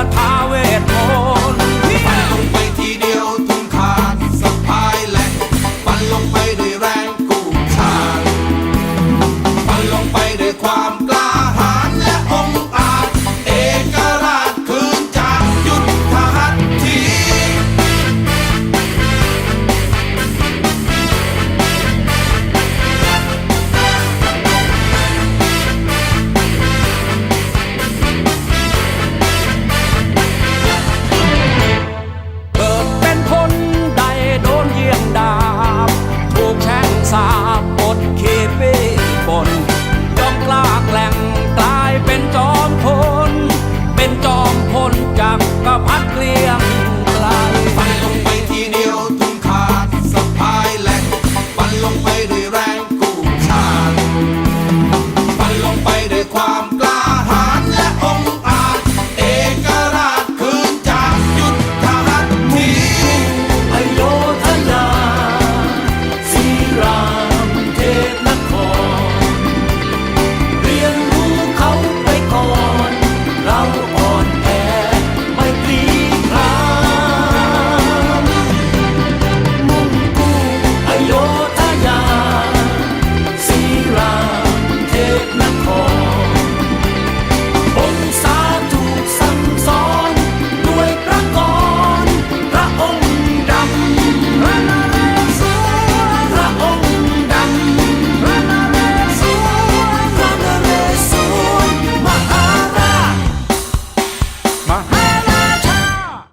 าถาเวทมนต์ฟันลงไปทีเดียวทุกขาดสะพายแหลกฟันลงไปด้วยแรงกูชาฟันลงไปด้วยความกล้า